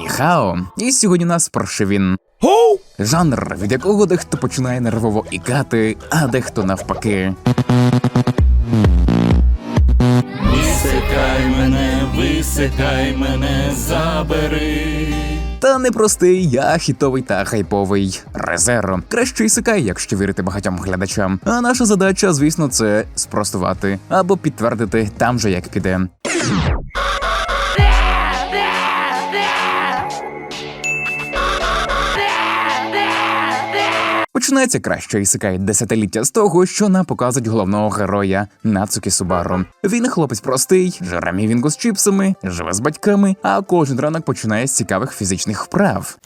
Ніхао. І сьогодні у нас прошивін. Жанр, від якого дехто починає нервово ікати, а дехто навпаки. Висикай мене, висикай мене, забери. Та не простий, а хітовий та хайповий резерво. Краще ісикай, якщо вірити багатьом глядачам. А наша задача, звісно, це спростувати або підтвердити там же, як піде. Починається краще ісикай десятиліття з того, що нам показують головного героя Нацукі Субару. Він хлопець простий, жере мівінку з чіпсами, живе з батьками, а кожен ранок починає з цікавих фізичних вправ.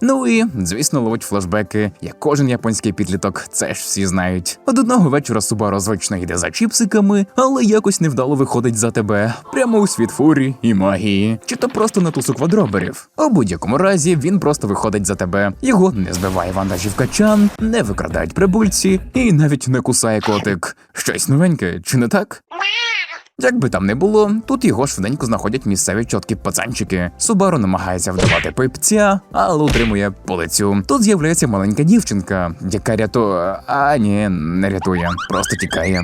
Ну і, звісно, ловить флешбеки, як кожен японський підліток, це ж всі знають. От одного вечора Субару звично йде за чіпсиками, але якось невдало виходить за тебе прямо у світ фурі і магії, чи то просто на тусу квадроберів. У будь-якому разі він просто виходить за тебе. Його не збиває вантажівка чан, не викрадають прибульці і навіть не кусає котик. Щось новеньке, чи не так? Як би там не було, тут його швиденько знаходять місцеві чоткі пацанчики. Субару намагається вдавати пипця, але утримує полицю. Тут з'являється маленька дівчинка, яка рятує. А ні, не рятує, просто тікає.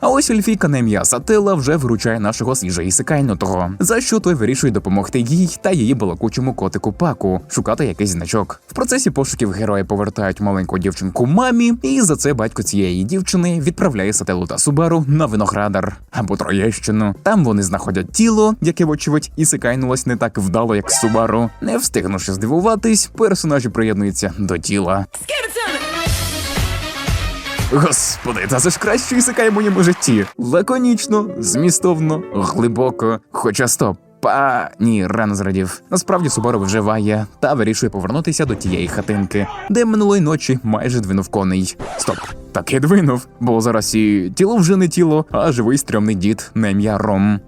А ось ельфійка на Сатила вже виручає нашого свіжа ісикайнутого, за що той вирішує допомогти їй та її балакучому котику паку шукати якийсь значок. В процесі пошуків герої повертають маленьку дівчинку мамі, і за це батько цієї дівчини відправляє Сателу та Субару на виноградар або Троєщину. Там вони знаходять тіло, яке, вочевидь, ісикайнулось не так вдало, як Субару. Не встигнувши здивуватись, персонажі приєднуються до тіла. Господи, та це ж краще ісикає в моєму житті. Лаконічно, змістовно, глибоко. Хоча стоп. Па ні, рано зрадів. Насправді Субару вживає та вирішує повернутися до тієї хатинки, де минулої ночі майже двинув коней. Стоп, таки двинув, бо зараз і тіло вже не тіло, а живий стрьомний дід на ім'я Ром.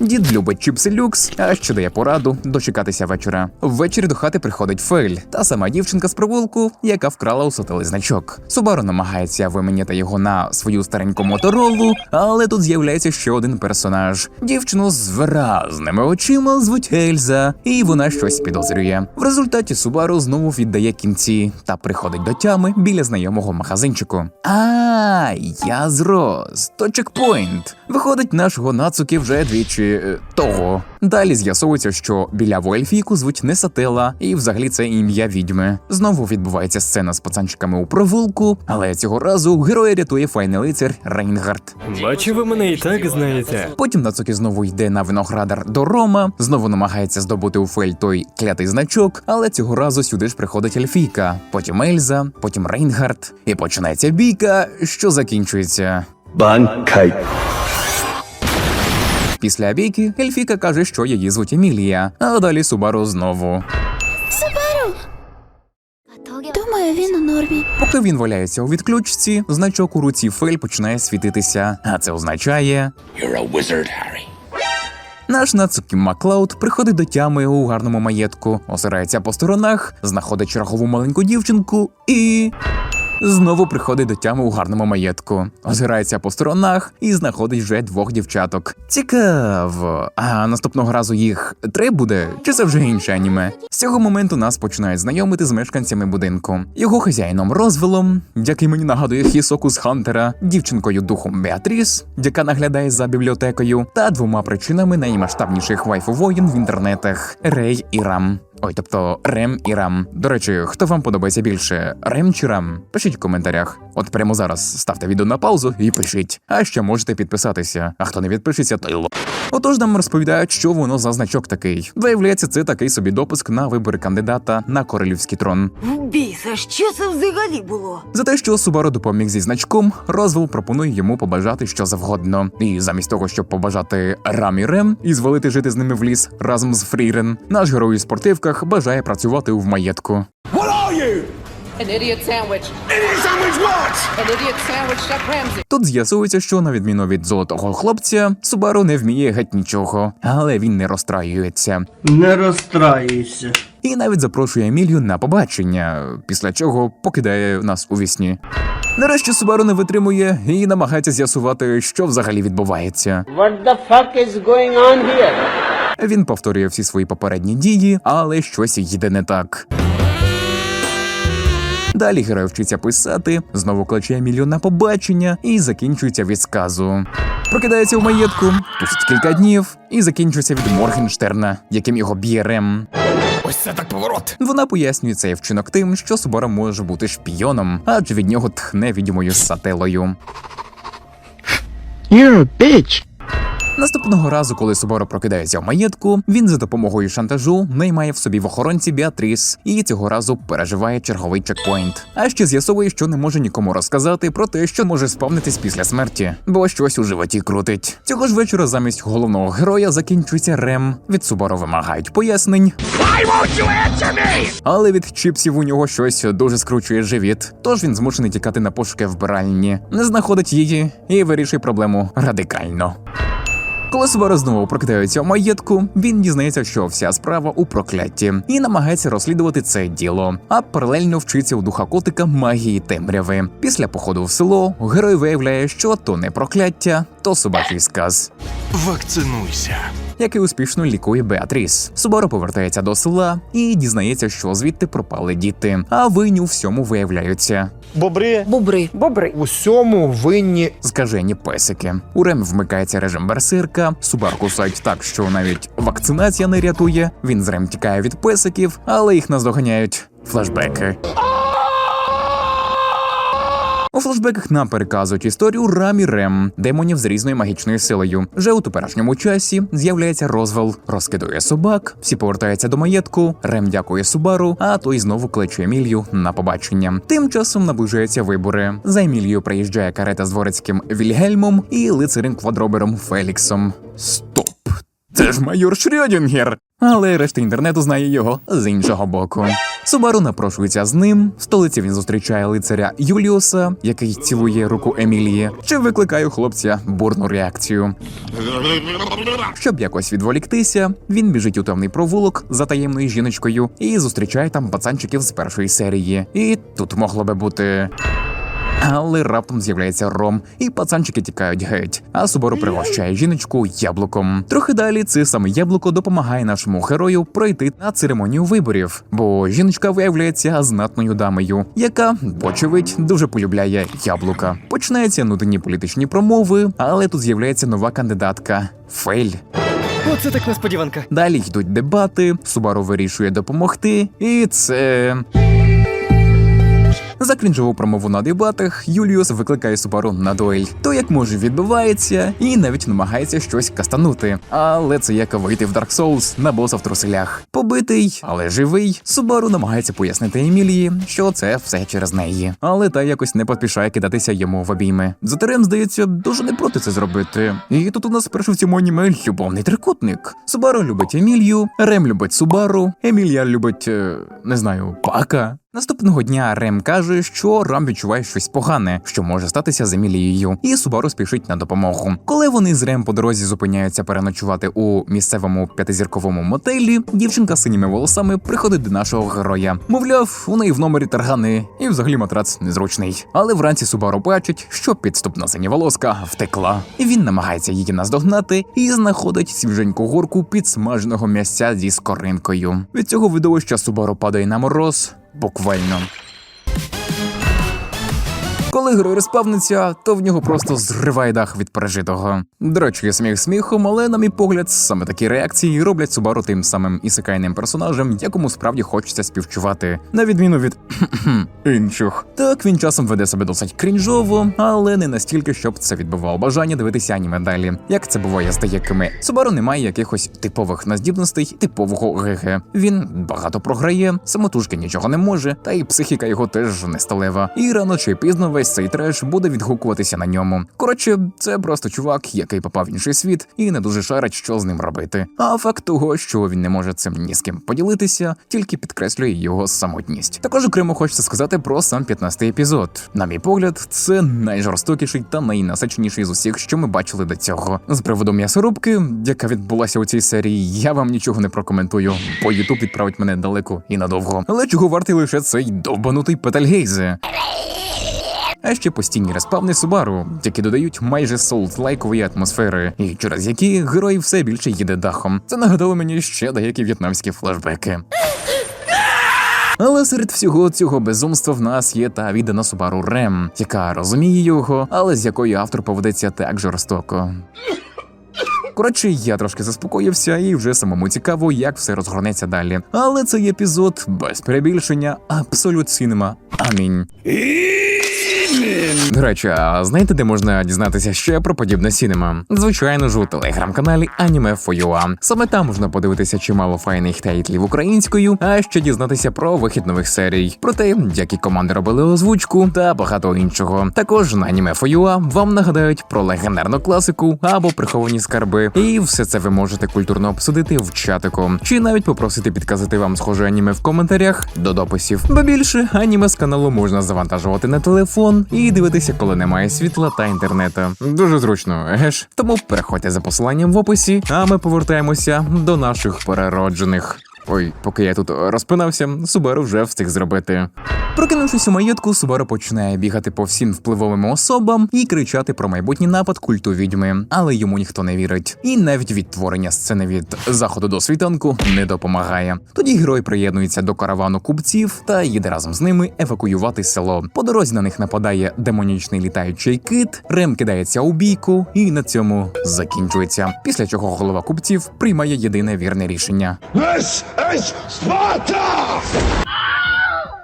Дід любить чіпси люкс, а ще дає пораду дочекатися вечора. Ввечері до хати приходить Фель, та сама дівчинка з провулку, яка вкрала у сотели значок. Субару намагається виміняти його на свою стареньку моторолу, але тут з'являється ще один персонаж. Дівчину з виразними очима звуть Ельза, і вона щось підозрює. В результаті Субару знову віддає кінці та приходить до тями біля знайомого магазинчику. А, я зрос. То чекпоінт. Виходить, нашого нацуки вже двічі е, того. Далі з'ясовується, що біляву ельфійку звуть не Сатела, і взагалі це ім'я відьми. Знову відбувається сцена з пацанчиками у провулку, але цього разу героя рятує файний лицар Рейнгард. Бачу, ви мене і так знаєте. Потім Нацуки знову йде на виноградар до Рома, знову намагається здобути у Фель той клятий значок, але цього разу сюди ж приходить Ельфійка, потім Ельза, потім Рейнгард, і починається бійка, що закінчується. 挽回 Після бійки Ельфіка каже, що її звуть Емілія, а далі Субару знову. Субару! Думаю, він у нормі. Поки він валяється у відключці, значок у руці Фель починає світитися, а це означає. You're a wizard, Harry. Наш Нацукі Маклауд приходить до тями у гарному маєтку, озирається по сторонах, знаходить чергову маленьку дівчинку і. Знову приходить до тями у гарному маєтку, озирається по сторонах і знаходить вже двох дівчаток. Цікаво. А наступного разу їх три буде, чи це вже інше аніме? З цього моменту нас починають знайомити з мешканцями будинку, його хазяїном Розвелом, який мені нагадує Хісоку з Хантера, дівчинкою духом Беатріс, яка наглядає за бібліотекою, та двома причинами наймасштабніших вайфу воїн в інтернетах Рей і Рам. Ой, тобто Рем і Рам. До речі, хто вам подобається більше? Рем чи Рам? Пишіть в коментарях. От прямо зараз ставте відео на паузу і пишіть. А ще можете підписатися. А хто не відпишеться, то й ло. Отож нам розповідають, що воно за значок такий. Виявляється, це такий собі допуск на вибори кандидата на королівський трон. Біса, що це взагалі було? За те, що Субару допоміг зі значком, Розвел пропонує йому побажати що завгодно. І замість того, щоб побажати Рамі Рем і звалити жити з ними в ліс разом з Фрірен, наш герой у спортивках бажає працювати у вмаєтку. An idiot sandwich. Idiot sandwich what? An idiot sandwich, Chef Ramsay. Тут з'ясується, що на відміну від золотого хлопця, Субару не вміє геть нічого, але він не розстраюється. Не розстраюйся. І навіть запрошує Емілію на побачення, після чого покидає нас у вісні. Нарешті Субару не витримує і намагається з'ясувати, що взагалі відбувається. What the fuck is going on here? Він повторює всі свої попередні дії, але щось їде не так. Далі герой вчиться писати, знову кличе Емілію на побачення і закінчується від сказу. Прокидається в маєтку, тусить кілька днів і закінчується від Моргенштерна, яким його б'є Рем. Ось це так поворот. Вона пояснює цей вчинок тим, що Субара може бути шпіоном, адже від нього тхне відьмою сателою. You're a bitch. Наступного разу, коли Субаро прокидається в маєтку, він за допомогою шантажу наймає в собі в охоронці Біатріс і цього разу переживає черговий чекпоінт. А ще з'ясовує, що не може нікому розказати про те, що може спавнитись після смерті, бо щось у животі крутить. Цього ж вечора замість головного героя закінчується Рем. Від Субаро вимагають пояснень. Але від чіпсів у нього щось дуже скручує живіт, тож він змушений тікати на пошуки вбиральні, не знаходить її і вирішує проблему радикально. Коли Субара знову прокидається в маєтку, він дізнається, що вся справа у прокляті, і намагається розслідувати це діло, а паралельно вчиться у духа котика магії темряви. Після походу в село герой виявляє, що то не прокляття, то собачий сказ Вакцинуйся. який успішно лікує Беатріс. Субаро повертається до села і дізнається, що звідти пропали діти, а винні у всьому виявляються Бобри Бобри. Бобри. усьому винні. скажені песики. У Рем вмикається режим берсерка, Субар кусають так, що навіть вакцинація не рятує. Він з Рем тікає від песиків, але їх наздоганяють флешбеки. У флешбеках нам переказують історію Рамі Рем, демонів з різною магічною силою. Вже у теперішньому часі з'являється розвал, розкидує собак, всі повертаються до маєтку. Рем дякує Субару, а той знову кличе Емілію на побачення. Тим часом наближаються вибори. За Емілією приїжджає карета з дворецьким Вільгельмом і лицарем квадробером Феліксом. Стоп! Це ж майор Шрёдінгер! Але решта інтернету знає його з іншого боку. Субару напрошується з ним. В столиці він зустрічає лицаря Юліуса, який цілує руку Емілії, чи викликає у хлопця бурну реакцію. Щоб якось відволіктися, він біжить у темний провулок за таємною жіночкою і зустрічає там пацанчиків з першої серії. І тут могло би бути. Але раптом з'являється Ром, і пацанчики тікають геть. А Субару пригощає жіночку яблуком. Трохи далі це саме яблуко допомагає нашому герою пройти на церемонію виборів, бо жіночка виявляється знатною дамою, яка, вочевидь, дуже полюбляє яблука. Починаються нудні політичні промови, але тут з'являється нова кандидатка Фель. Оце так несподіванка. Далі йдуть дебати, Субару вирішує допомогти, і це. За крінжову промову на дебатах Юліус викликає Субару на дуель. То як може відбувається, і навіть намагається щось кастанути. Але це як вийти в Dark Souls на боса в труселях. Побитий, але живий. Субару намагається пояснити Емілії, що це все через неї. Але та якось не поспішає кидатися йому в обійми. Затерем, здається, дуже не проти це зробити. І тут у нас спершу в цьому аніме любовний трикутник. Субару любить Емілію, Рем любить Субару, Емілія любить, е, не знаю, Пака. Наступного дня Рем каже, що Рам відчуває щось погане, що може статися з Емілією, і Субару спішить на допомогу. Коли вони з Рем по дорозі зупиняються переночувати у місцевому п'ятизірковому мотелі, дівчинка з синіми волосами приходить до нашого героя. Мовляв, у неї в номері таргани, і взагалі матрац незручний. Але вранці Субару бачить, що підступна синя волоска втекла. Він намагається її наздогнати і знаходить свіженьку горку підсмаженого м'ясця зі скоринкою. Від цього видовища Субару падає на мороз. Буквально. Коли герой розпавниться, то в нього просто зриває дах від пережитого. До речі, сміх сміхом, але на мій погляд, саме такі реакції роблять Субару тим самим ісекайним персонажем, якому справді хочеться співчувати, на відміну від інших. Так він часом веде себе досить крінжово, але не настільки, щоб це відбивало бажання дивитися аніме далі. Як це буває з деякими. Субару не має якихось типових наздібностей, типового ГГ. Він багато програє, самотужки нічого не може, та й психіка його теж не сталева. І рано чи пізно весь цей треш буде відгукуватися на ньому. Коротше, це просто чувак, який попав в інший світ і не дуже шарить, що з ним робити. А факт того, що він не може цим ні з ким поділитися, тільки підкреслює його самотність. Також окремо хочеться сказати про сам 15-й епізод. На мій погляд, це найжорстокіший та найнасиченіший з усіх, що ми бачили до цього. З приводу м'ясорубки, яка відбулася у цій серії, я вам нічого не прокоментую, бо Ютуб відправить мене далеко і надовго. Але чого вартий лише цей довбанутий Петельгейзе? А ще постійні респавни Субару, які додають майже солт-лайкової атмосфери, і через які герой все більше їде дахом. Це нагадало мені ще деякі в'єтнамські флешбеки. Але серед всього цього безумства в нас є та віддана Субару Рем, яка розуміє його, але з якою автор поведеться так жорстоко. Коротше, я трошки заспокоївся і вже самому цікаво, як все розгорнеться далі. Але цей епізод без перебільшення абсолют сінема. Амінь. До речі, а знаєте, де можна дізнатися ще про подібне сінема? Звичайно ж, у телеграм-каналі Anime Саме там можна подивитися чимало файних тайтлів українською, а ще дізнатися про вихід нових серій, про те, які команди робили озвучку та багато іншого. Також на Anime вам нагадають про легендарну класику або приховані скарби, і все це ви можете культурно обсудити в чатику, чи навіть попросити підказати вам схоже аніме в коментарях до дописів. Бо більше аніме з каналу можна завантажувати на телефон і дивитися, коли немає світла та інтернету. Дуже зручно, геш. Тому переходьте за посиланням в описі, а ми повертаємося до наших перероджених. Ой, поки я тут розпинався, Субару вже встиг зробити. Прокинувшись у маєтку, Субару починає бігати по всім впливовим особам і кричати про майбутній напад культу відьми, але йому ніхто не вірить. І навіть відтворення сцени від заходу до світанку не допомагає. Тоді герой приєднується до каравану купців та їде разом з ними евакуювати село. По дорозі на них нападає демонічний літаючий кит, Рем кидається у бійку, і на цьому закінчується. Після чого голова купців приймає єдине вірне рішення.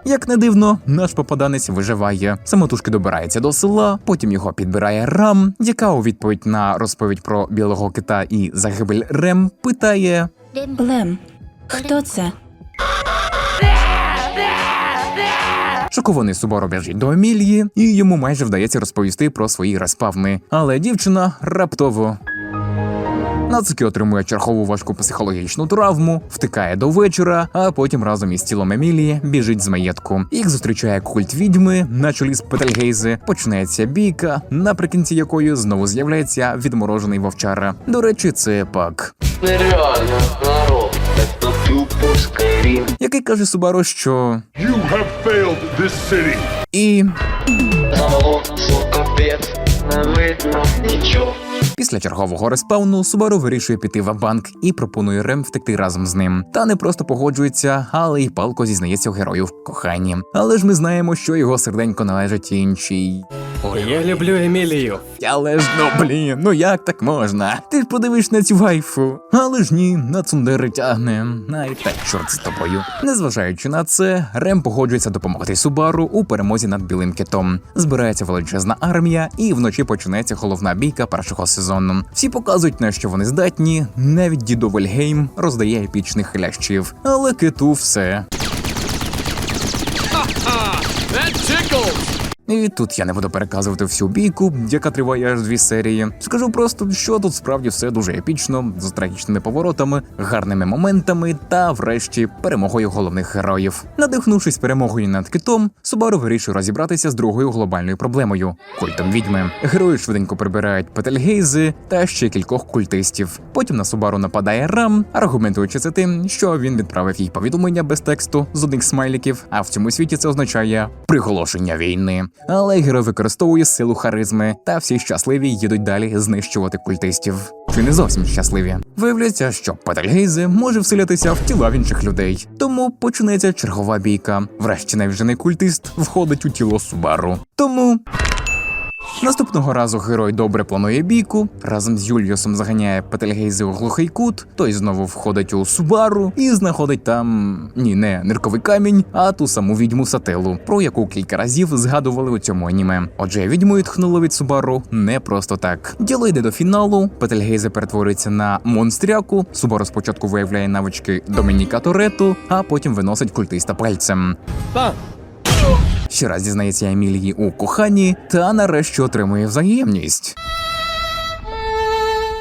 Як не дивно, наш попаданець виживає. Самотужки добирається до села, потім його підбирає рам, яка у відповідь на розповідь про білого кита і загибель Рем питає: Лем. Хто це? Шокований Субару біжить до Емілії, і йому майже вдається розповісти про свої респавни. Але дівчина раптово. Нацуки отримує чергову важку психологічну травму, втикає до вечора, а потім разом із тілом Емілії біжить з маєтку. Їх зустрічає культ відьми на чолі з Петельгейзи. Починається бійка, наприкінці якої знову з'являється відморожений вовчара. До речі, це пак. Нереально, народ. Який каже Субару, що You have failed this city. і Замало. Не видно ничего. Після чергового респауну Субару вирішує піти в банк і пропонує Рем втекти разом з ним. Та не просто погоджується, але й палко зізнається герою в коханні. Але ж ми знаємо, що його серденько належить іншій. Я люблю Емілію. Але ж ну блін, ну як так можна? Ти ж подивиш на цю вайфу. Але ж ні, на цундери тягне. Ай, та чорт з тобою. Незважаючи на це, Рем погоджується допомогти Субару у перемозі над білим китом. Збирається величезна армія, і вночі починається головна бійка першого сезону. Всі показують на що вони здатні. Навіть дідо Вельгейм роздає епічних лящів. Але киту все. І тут я не буду переказувати всю бійку, яка триває аж дві серії. Скажу просто, що тут справді все дуже епічно, з трагічними поворотами, гарними моментами та, врешті, перемогою головних героїв. Надихнувшись перемогою над китом, Субару вирішує розібратися з другою глобальною проблемою культом відьми. Герої швиденько прибирають Петельгейзи та ще кількох культистів. Потім на Субару нападає Рам, аргументуючи це тим, що він відправив їй повідомлення без тексту з одних смайліків, а в цьому світі це означає приголошення війни. Але герой використовує силу харизми, та всі щасливі їдуть далі знищувати культистів. Чи не зовсім щасливі? Виявляється, що Петельгейзе може вселятися в тіла в інших людей. Тому почнеться чергова бійка. Врешті навіжений культист входить у тіло Субару. Тому Наступного разу герой добре планує бійку, разом з Юліусом заганяє Петельгейзи у глухий кут, той знову входить у Субару і знаходить там ні, не нирковий камінь, а ту саму відьму Сателу, про яку кілька разів згадували у цьому аніме. Отже, відьму відхнуло від Субару не просто так. Діло йде до фіналу. Петельгейзе перетворюється на монстряку. Субару спочатку виявляє навички Домініка Торету, а потім виносить культиста пальцем. Ще раз дізнається Емілії у коханні та нарешті отримує взаємність.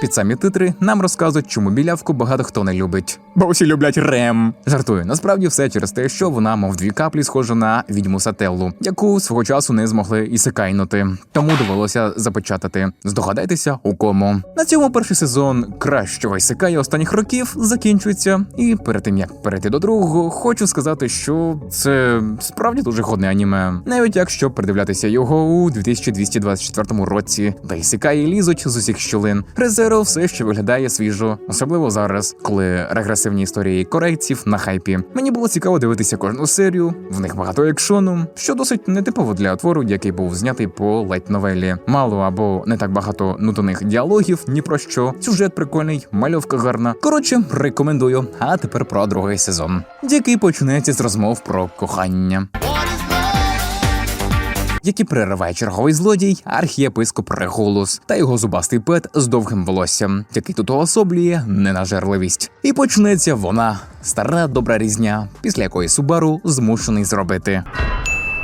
Під самі титри нам розказують, чому білявку багато хто не любить. Бо всі люблять Рем. Жартую, насправді все через те, що вона, мов дві каплі, схожа на відьму Сателлу, яку свого часу не змогли і секайнути. Тому довелося запечатати. Здогадайтеся, у кому. На цьому перший сезон кращого ісекая останніх років закінчується. І перед тим як перейти до другого, хочу сказати, що це справді дуже годне аніме. Навіть якщо придивлятися його у 2224 році, та ісекаї лізуть з усіх щілин. Резеро все ще виглядає свіжо, особливо зараз, коли регресивні історії корейців на хайпі. Мені було цікаво дивитися кожну серію, в них багато екшону, що досить нетипово для твору, який був знятий по лайт новелі. Мало або не так багато нудних діалогів, ні про що. Сюжет прикольний, мальовка гарна. Коротше, рекомендую. А тепер про другий сезон, який починається з розмов про кохання які перериває черговий злодій, архієпископ Регулус та його зубастий пет з довгим волоссям, який тут уособлює ненажерливість. І почнеться вона стара добра різня, після якої Субару змушений зробити.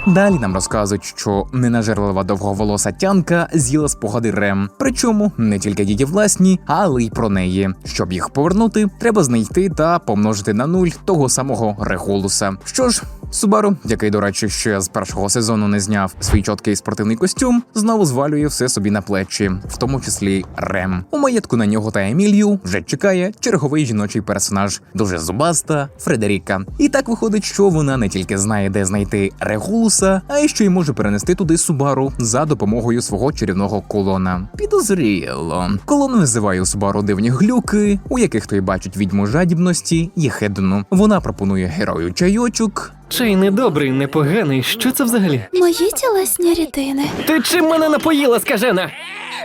Далі нам розказують, що ненажерлива довговолоса тянка з'їла спогади Рем. Причому не тільки її власні, але й про неї. Щоб їх повернути, треба знайти та помножити на нуль того самого Регулуса. Що ж, Субару, який, до речі, ще з першого сезону не зняв свій чіткий спортивний костюм, знову звалює все собі на плечі, в тому числі Рем. У маєтку на нього та Емілію вже чекає черговий жіночий персонаж, дуже зубаста Фредеріка. І так виходить, що вона не тільки знає, де знайти Регулуса, а й що й може перенести туди Субару за допомогою свого чарівного колона. Підозріло. Колон називає Субару дивні глюки, у яких той бачить відьму жадібності і хедну. Вона пропонує герою чайочок. Чай не добрий, не поганий. Що це взагалі? Мої тілесні рідини. Ти чим мене напоїла, скажена?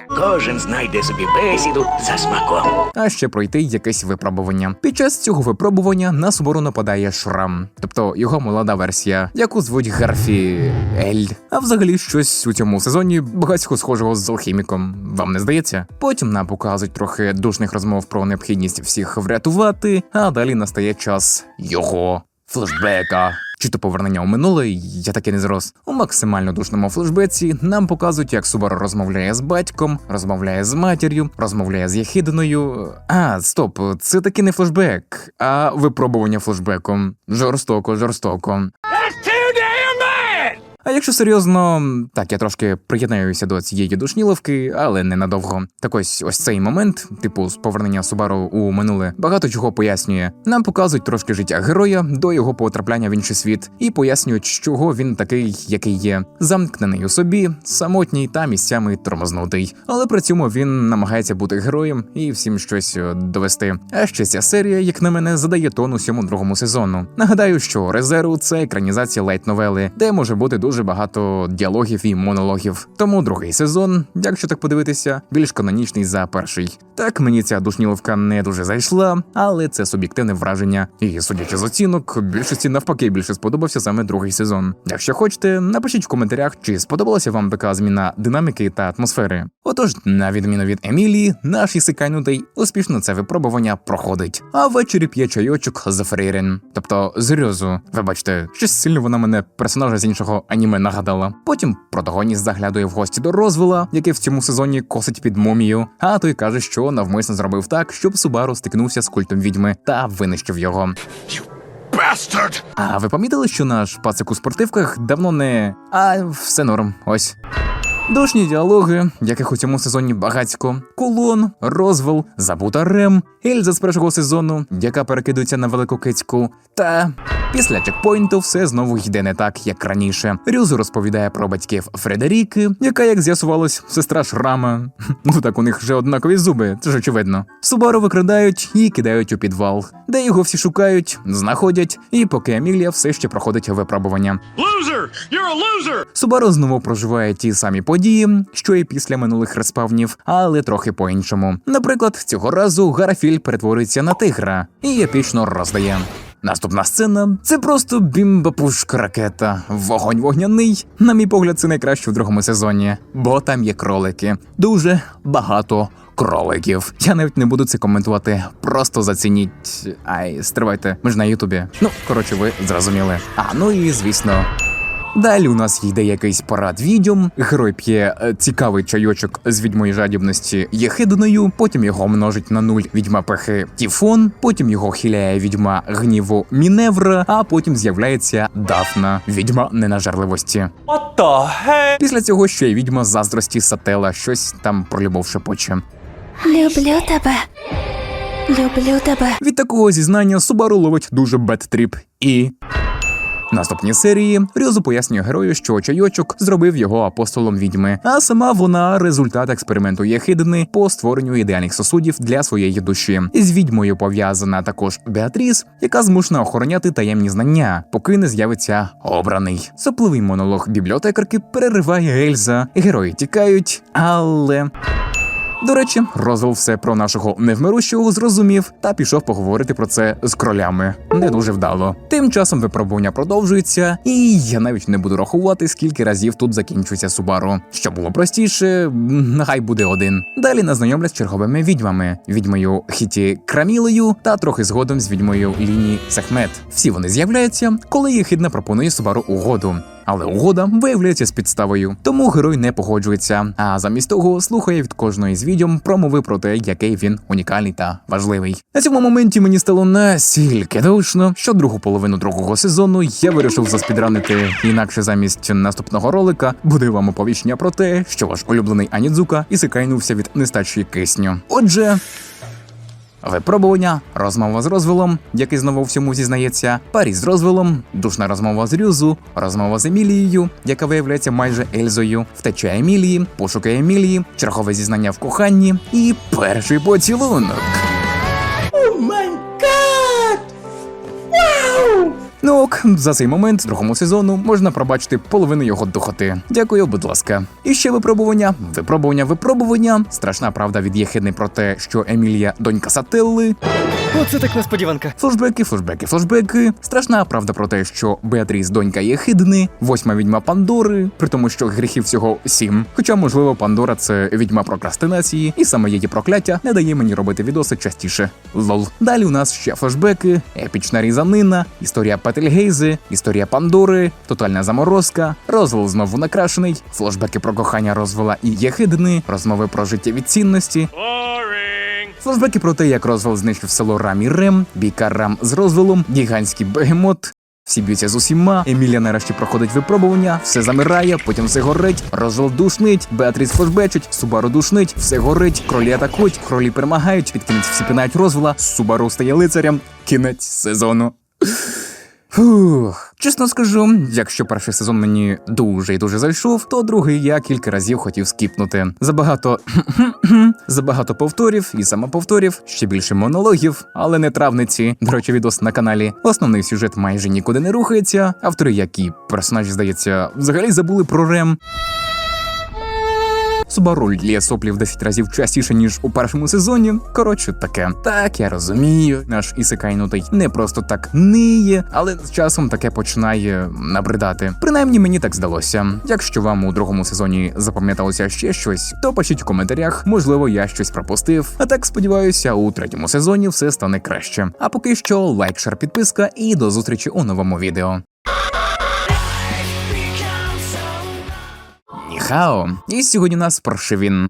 Кожен знайде собі бесіду за смаком. а ще пройти якесь випробування. Під час цього випробування на Субару нападає шрам, тобто його молода версія, яку звуть Гарфі Ель. А взагалі щось у цьому сезоні багатько схожого з алхіміком. Вам не здається? Потім нам показують трохи душних розмов про необхідність всіх врятувати, а далі настає час його флешбека. Чи то повернення у минуле, я таки не зрос. У максимально душному флешбеці нам показують, як Субару розмовляє з батьком, розмовляє з матір'ю, розмовляє з Єхидною. А, стоп, це таки не флешбек, а випробування флешбеком. Жорстоко, жорстоко. А якщо серйозно, так я трошки приєднаюся до цієї душніловки, але ненадовго. Так ось ось цей момент, типу з повернення Субару у минуле, багато чого пояснює. Нам показують трошки життя героя до його потрапляння в інший світ, і пояснюють, чого він такий, який є, замкнений у собі, самотній та місцями тормознутий. Але при цьому він намагається бути героєм і всім щось е, довести. А ще ця серія, як на мене, задає тон усьому другому сезону. Нагадаю, що резерву це екранізація лайт-новели, де може бути дуже багато діалогів і монологів. Тому другий сезон, якщо так подивитися, більш канонічний за перший. Так мені ця душніловка не дуже зайшла, але це суб'єктивне враження. І судячи з оцінок, більшості навпаки більше сподобався саме другий сезон. Якщо хочете, напишіть в коментарях, чи сподобалася вам така зміна динаміки та атмосфери. Отож, на відміну від Емілії, наш ісикайнутий успішно це випробування проходить. А ввечері п'є чайочок з Фрейрен. Тобто з Рьозу. Ви бачите, щось сильно вона мене персонажа з іншого аніме нагадала. Потім протагоніст заглядує в гості до Розвела, який в цьому сезоні косить під мумію. А той каже, що навмисно зробив так, щоб Субару стикнувся з культом відьми та винищив його. Bastard! А ви помітили, що наш пацик у спортивках давно не. А все норм, ось. Душні діалоги, яких у цьому сезоні багацько, колон, розвел, забута Рем, Ельза з першого сезону, яка перекидується на велику кицьку. Та після чекпоінту все знову йде не так, як раніше. Рюзу розповідає про батьків Фредеріки, яка, як з'ясувалось, сестра Шрама. Ну так у них вже однакові зуби, це ж очевидно. Субару викрадають і кидають у підвал, де його всі шукають, знаходять, і поки Емілія все ще проходить випробування. Loser! You're a loser! Субару знову проживає ті самі події, що і після минулих респавнів, але трохи по-іншому. Наприклад, цього разу Гарафіль перетворюється на тигра і епічно роздає. Наступна сцена це просто бімба-пушка ракета. Вогонь вогняний. На мій погляд, це найкраще в другому сезоні, бо там є кролики. Дуже багато кроликів. Я навіть не буду це коментувати. Просто зацініть. Ай, стривайте, ми ж на Ютубі. Ну, коротше, ви зрозуміли. А ну і звісно. Далі у нас йде якийсь парад відьом. Герой п'є е, цікавий чайочок з відьмої жадібності єхидною, потім його множить на нуль відьма пехи Тіфон, потім його хиляє відьма гніву Міневра, а потім з'являється Дафна, відьма ненажерливості. Після цього ще й відьма заздрості Сателла, щось там про любов шепоче. Люблю тебе. Люблю тебе. Від такого зізнання Субару ловить дуже бет-тріп і. Наступні серії Рьозу пояснює герою, що чайочок зробив його апостолом відьми, а сама вона результат експерименту Єхидни по створенню ідеальних сосудів для своєї душі. З відьмою пов'язана також Беатріс, яка змушена охороняти таємні знання, поки не з'явиться обраний. Сопливий монолог бібліотекарки перериває Ельза. Герої тікають, але. До речі, Розвел все про нашого невмирущого зрозумів та пішов поговорити про це з кролями. Не дуже вдало. Тим часом випробування продовжується, і я навіть не буду рахувати, скільки разів тут закінчується Субару. Що було простіше, нехай буде один. Далі нас знайомлять з черговими відьмами: відьмою Хіті Крамілею та трохи згодом з відьмою Ліні Сехмет. Всі вони з'являються, коли Єхидна пропонує Субару угоду. Але угода виявляється з підставою, тому герой не погоджується. А замість того слухає від кожної з відьом промови про те, який він унікальний та важливий. На цьому моменті мені стало настільки душно, що другу половину другого сезону я вирішив заспідранити. Інакше замість наступного ролика буде вам оповіщення про те, що ваш улюблений Анідзука ісикайнувся від нестачі кисню. Отже. Випробування, розмова з розвилом, який знову всьому зізнається, парі з розвилом, душна розмова з Рюзу, розмова з Емілією, яка виявляється майже Ельзою, втеча Емілії, пошуки Емілії, чергове зізнання в коханні і перший поцілунок. Ну ок, за цей момент в другому сезону можна пробачити половину його духоти. Дякую, будь ласка. І ще випробування, випробування, випробування. Страшна правда від Єхидни про те, що Емілія донька Сателли. Оце так несподіванка. Флешбеки, флешбеки, флешбеки. Страшна правда про те, що Беатріс донька Єхидни, восьма відьма Пандори, при тому, що гріхів всього сім. Хоча, можливо, Пандора це відьма прокрастинації, і саме її прокляття не дає мені робити відоси частіше. Лол. Далі у нас ще флешбеки, епічна різанина, історія Петельгейзи, історія Пандори, тотальна заморозка, розвал знову накрашений, флешбеки про кохання розвала і Єхидни, розмови про життєві цінності. Флешбеки про те, як розвал знищив село Рамі Рем, бійка Рам з розвалом, гігантський бегемот. Всі б'ються з усіма, Емілія нарешті проходить випробування, все замирає, потім все горить, розвал душнить, Беатріс флешбечить, Субару душнить, все горить, кролі атакують, кролі перемагають, під кінець всі пинають розвала, Субару стає лицарем, кінець сезону. Фух, чесно скажу, якщо перший сезон мені дуже і дуже зайшов, то другий я кілька разів хотів скіпнути. Забагато забагато повторів і самоповторів, ще більше монологів, але не травниці. До речі, відос на каналі. Основний сюжет майже нікуди не рухається. Автори, які персонажі, здається, взагалі забули про Рем. Субару лє соплі в 10 разів частіше, ніж у першому сезоні. Коротше, таке. Так, я розумію, наш ісикайнутий не просто так ниє, але з часом таке починає набридати. Принаймні мені так здалося. Якщо вам у другому сезоні запам'яталося ще щось, то пишіть в коментарях, можливо, я щось пропустив. А так сподіваюся, у третьому сезоні все стане краще. А поки що лайк, шар, підписка і до зустрічі у новому відео. Ніхао. І сьогодні у нас паршивін.